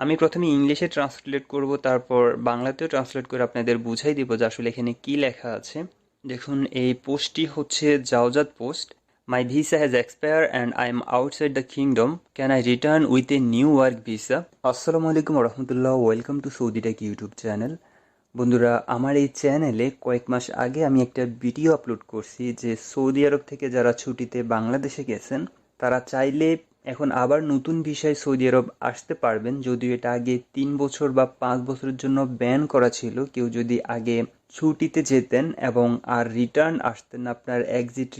আমি প্রথমে ইংলিশে ট্রান্সলেট করব, তারপর বাংলাতেও ট্রান্সলেট করে আপনাদের বুঝাই দিব যে আসলে এখানে কি লেখা আছে। দেখুন, এই পোস্টটি হচ্ছে Jawazat post. My visa has expire and I am outside the kingdom can I return with a new work visa আসসালামু আলাইকুম রহমতুল্লাহ welcome to Saudi Tech YouTube channel বন্ধুরা, আমার এই চ্যানেলে কয়েক মাস আগে আমি একটা ভিডিও আপলোড করছি যে সৌদি আরব থেকে যারা ছুটিতে বাংলাদেশে গেছেন, তারা চাইলে এখন আবার নতুন বিষয় সৌদি আরব আসতে পারবেন। যদিও এটা আগে তিন বছর বা পাঁচ বছরের জন্য ব্যান করা ছিল। কেউ যদি আগে ছুটিতে যেতেন এবং আর রিটার্ন আসতেন, আপনার এক্সিট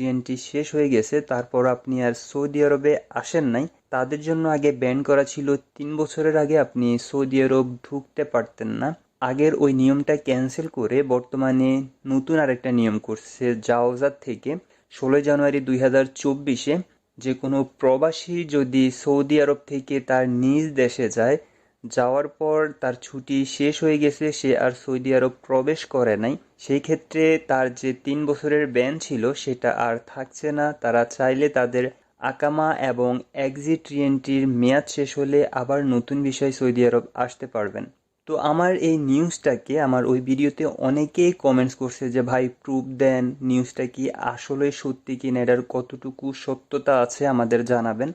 শেষ হয়ে গেছে, তারপর আপনি আর সৌদি আরবে আসেন নাই, তাদের জন্য আগে ব্যান করা ছিল। তিন বছরের আগে আপনি সৌদি আরব ঢুকতে পারতেন না। আগের ওই নিয়মটা ক্যান্সেল করে বর্তমানে নতুন আরেকটা নিয়ম করছে জাওজাত থেকে ষোলোই জানুয়ারি দুই হাজার চব্বিশে। যে কোনো প্রবাসী যদি সৌদি আরব থেকে তার নিজ দেশে যায়, যাওয়ার পর তার ছুটি শেষ হয়ে গেছে, সে আর সৌদি আরব প্রবেশ করে নাই, সেই ক্ষেত্রে তার যে তিন বছরের ব্যান ছিল, সেটা আর থাকছে না। তারা চাইলে তাদের আকামা এবং এক্সিট রিয়েন্ট্রির মেয়াদ শেষ হলে আবার নতুন বিষয় সৌদি আরব আসতে পারবেন। তো আমার এই নিউজটাকে আমার ওই ভিডিওতে অনেকেই কমেন্টস করছে যে, ভাই প্রুফ দেন নিউজটা কি আসলে সত্যি কি না এটার কতটুকু সত্যতা আছে আমাদের জানাবেন?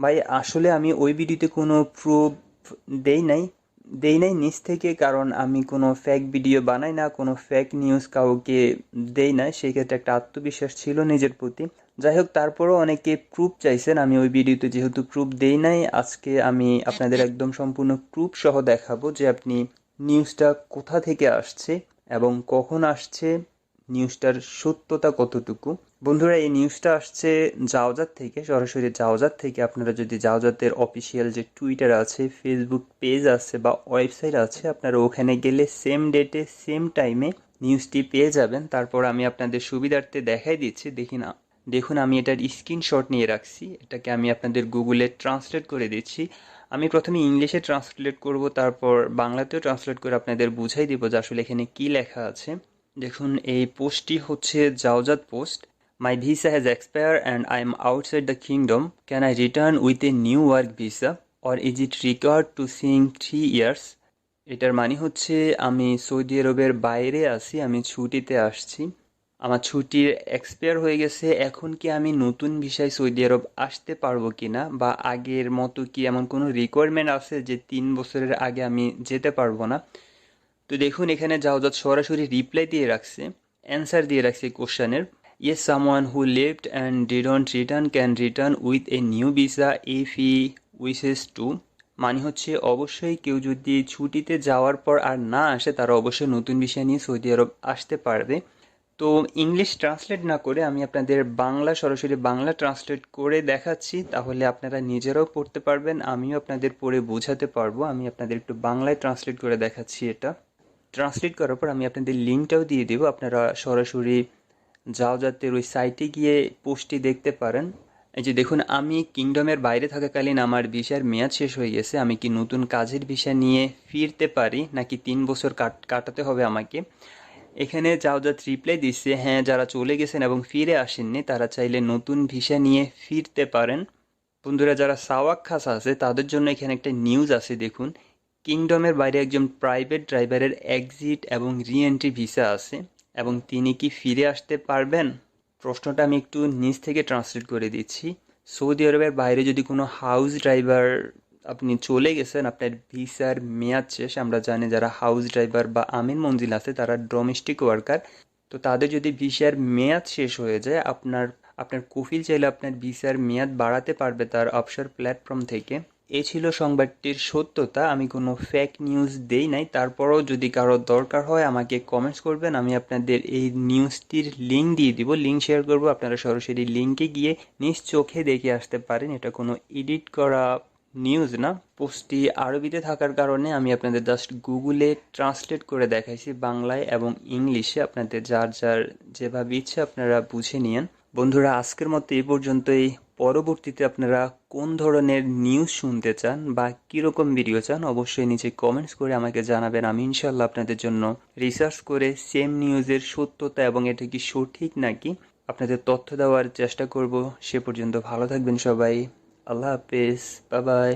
ভাই, আসলে আমি ওই ভিডিওতে কোনো প্রুফ দেই নাই দেই নাই নিজ থেকে, কারণ আমি কোনো ফেক ভিডিও বানাই না, কোনো ফেক নিউজ কাউকে দেই না। সেই ক্ষেত্রে একটা আত্মবিশ্বাস ছিল নিজের প্রতি। যাই হোক তারপরও অনেকে প্রুফ চাইছেন। আমি ওই ভিডিওতে যেহেতু প্রুফ দেই নাই, আজকে আমি আপনাদের একদম সম্পূর্ণ প্রুফ সহ দেখাবো যে আপনি নিউজটা কোথা থেকে আসছে এবং কখন আসছে নিউজটার সত্যতা কতটুকু। বন্ধুরা, এই নিউজটা আসছে জাওজাত থেকে, সরাসরি জাওজাত থেকে। আপনারা যদি জাওজাতের অফিসিয়াল যে টুইটার আছে ফেসবুক পেজ আছে বা ওয়েবসাইট আছে, আপনারা ওখানে গেলে সেম ডেটে সেম টাইমে নিউজটি পেয়ে যাবেন। তারপর আমি আপনাদের সুবিধার্থে দেখাই দিচ্ছি। দেখি না দেখুন, আমি এটার স্ক্রিনশট নিয়ে রাখছি। এটাকে আমি আপনাদের গুগলে ট্রান্সলেট করে দিচ্ছি। আমি প্রথমে ইংলিশে ট্রান্সলেট করব, তারপর বাংলাতেও ট্রান্সলেট করে আপনাদের বুঝাই দিব যে আসলে এখানে কি লেখা আছে। দেখুন, এই পোস্টটি হচ্ছে Jawazat post. My visa has expire and I am outside the kingdom can I return with a new work visa or is it required to sign three years এটার মানে হচ্ছে, আমি সৌদি আরবের বাইরে আছি, আমি ছুটিতে আসছি। আমার ছুটির এক্সপায়ার হয়ে গেছে, এখন কি আমি নতুন ভিসায় সৌদি আরব আসতে পারব কি না বা আগের মতো কি এমন কোনো রিকোয়ারমেন্ট আছে যে তিন বছরের আগে আমি যেতে পারব না? তো দেখুন, এখানে জাওজাত সরাসরি রিপ্লাই দিয়ে রাখছে অ্যান্সার দিয়ে রাখছে কোশ্চানের yes someone who lived and didn't return can return with a new visa if he wishes to মানে হচ্ছে, অবশ্যই কেউ যদি ছুটিতে যাওয়ার পর আর না আসে, তারা অবশ্যই নতুন বিষয় নিয়ে সৌদি আরব আসতে পারবে। তো ইংলিশ ট্রান্সলেট না করে আমি আপনাদের বাংলা, সরাসরি বাংলা ট্রান্সলেট করে দেখাচ্ছি। তাহলে আপনারা নিজেরাও পড়তে পারবেন, আমিও আপনাদের পড়ে বোঝাতে পারব। আমি আপনাদের একটু বাংলায় ট্রান্সলেট করে দেখাচ্ছি এটা। ট্রান্সলেট করার পর আমি আপনাদের লিঙ্কটাও দিয়ে দেবো। আপনারা সরাসরি যাও যাতে ওই সাইটে গিয়ে পোস্টটি দেখতে পারেন। এই যে দেখুন, আমি কিংডমের বাইরে থাকাকালীন আমার ভিসার মেয়াদ শেষ হয়ে গেছে। আমি কি নতুন কাজের ভিসা নিয়ে ফিরতে পারি, নাকি তিন বছর কাট, কাটাতে হবে আমাকে? এখানে জাওজাত রিপ্লাই দিচ্ছে হ্যাঁ যারা চলে গেছেন এবং ফিরে আসেননি, তারা চাইলে নতুন ভিসা নিয়ে ফিরতে পারেন। বন্ধুরা, যারা সাওয়াক খাস আছে, তাদের জন্য এখানে একটা নিউজ আছে, দেখুন। কিংডমের বাইরে একজন প্রাইভেট ড্রাইভারের এক্সিট এবং রিএন্ট্রি ভিসা আছে, এবং তিনি কি ফিরে আসতে পারবেন? প্রশ্নটা আমি একটু নিচ থেকে ট্রান্সলেট করে দিচ্ছি। সৌদি আরবের বাইরে যদি কোনো হাউস ড্রাইভার আপনি চলে গেছেন, আপনার ভিসার মেয়াদ শেষ। আমরা জানি যারা হাউস ড্রাইভার বা আমিন মঞ্জিল আছে, তারা ডোমেস্টিক ওয়ার্কার তো তাদের যদি ভিসার মেয়াদ শেষ হয়ে যায়, আপনার আপনার কফিল চাইলে আপনার ভিসার মেয়াদ বাড়াতে পারবে তার অপসার প্ল্যাটফর্ম থেকে। এ ছিল সংবাদটির সত্যতা। আমি কোনো ফেক নিউজ দেই নাই। তারপরও যদি কারও দরকার হয়, আমাকে কমেন্টস করবেন। আমি আপনাদের এই নিউজটির লিঙ্ক দিয়ে দিব। লিঙ্ক শেয়ার করব। আপনারা সরাসরি লিঙ্কে গিয়ে নিজ চোখে দেখে আসতে পারেন। এটা কোনো এডিট করা নিউজ না, পোস্টটি আরবিতে থাকার কারণে আমি আপনাদের জাস্ট গুগলে ট্রান্সলেট করে দেখাইছি বাংলায় এবং ইংলিশে। আপনাদের যার যার যেভাবে ইচ্ছে আপনারা বুঝে নিয়েন। বন্ধুরা, আজকের মতো এই পর্যন্তই। পরবর্তীতে আপনারা কোন ধরনের নিউজ শুনতে চান বা কীরকম ভিডিও চান, অবশ্যই নিচে কমেন্টস করে আমাকে জানাবেন। আমি ইনশাল্লাহ আপনাদের জন্য রিসার্চ করে সেম নিউজের সত্যতা এবং এটা কি সঠিক নাকি আপনাদের তথ্য দেওয়ার চেষ্টা করব। সে পর্যন্ত ভালো থাকবেন সবাই। Allah Peace. Bye bye.